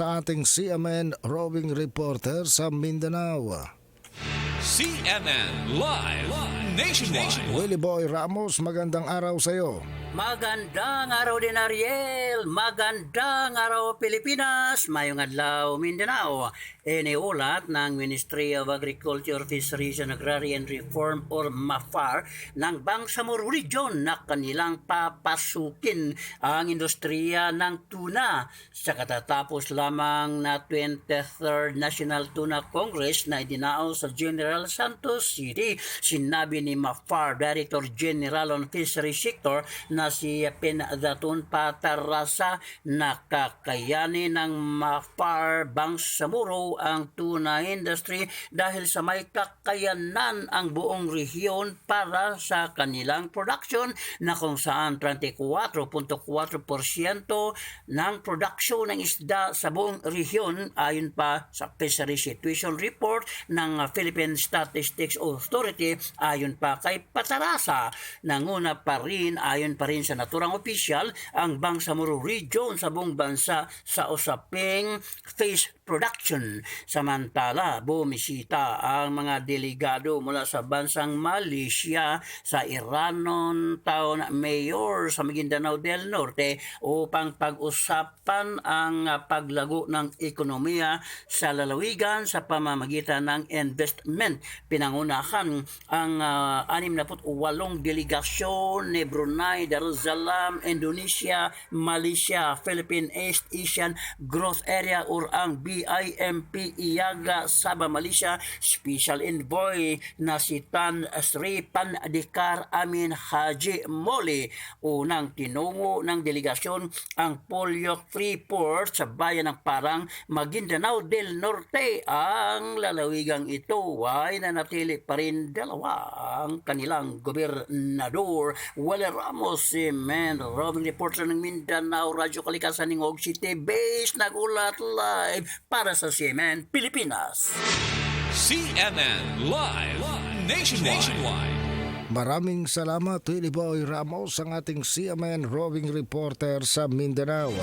sa ating CMN roving reporter sa Mindanao. CNN Live Nationwide. Willie Boy Ramos, magandang araw sa iyo. Magandang araw din Ariel, magandang araw Pilipinas, mayong adlaw Mindanao. Iniulat ng Ministry of Agriculture, Fisheries and Agrarian Reform or MAFAR ng Bangsamoro Region na kanilang papasukin ang industriya ng tuna sa katatapos lamang na 23rd National Tuna Congress na idinao sa General Santos City. Sinabi ni MAFAR Director General on Fisheries Sector na si Pinadaton Patarasa na kakayanin ng MAFAR Bangsamoro ang tuna industry dahil sa may kakayanan ang buong rehiyon para sa kanilang production na kung saan 34.4% ng production ng isda sa buong rehiyon ayon pa sa Fishery Situation Report ng Philippine Statistics Authority ayon pa kay Patarasa. Nanguna pa rin ayon pa rin sa naturang opisyal ang Bangsamoro Region sa buong bansa sa usaping fish production. Samantala, bumisita ang mga delegado mula sa bansang Malaysia sa Iranon Town Mayor sa Maguindanao del Norte upang pag-usapan ang paglago ng ekonomiya sa lalawigan sa pamamagitan ng investment. Pinangunahan ang uh, 68 delegasyon ni Brunei, Darussalam, Indonesia, Malaysia, Philippine East Asian Growth Area or ang BIMP Iyaga Sabah Malaysia. Special Envoy na si Tan Sri Pandikar Amin Haji Moli unang tinungo ng delegasyon ang Polyo Freeport sa bayan ng Parang Maguindanao del Norte. Ang lalawigang ito ay nanatili pa rin dalawa ang kanilang gobernador. Wale Ramos si Man roving reporter ng Mindanao Radyo Kalikasan ng Og City Base nagulat live para sa CNN Pilipinas. CNN Live Nationwide. Maraming salamat Willie Boy Ramos ang ating CMN roving reporter sa Mindanao.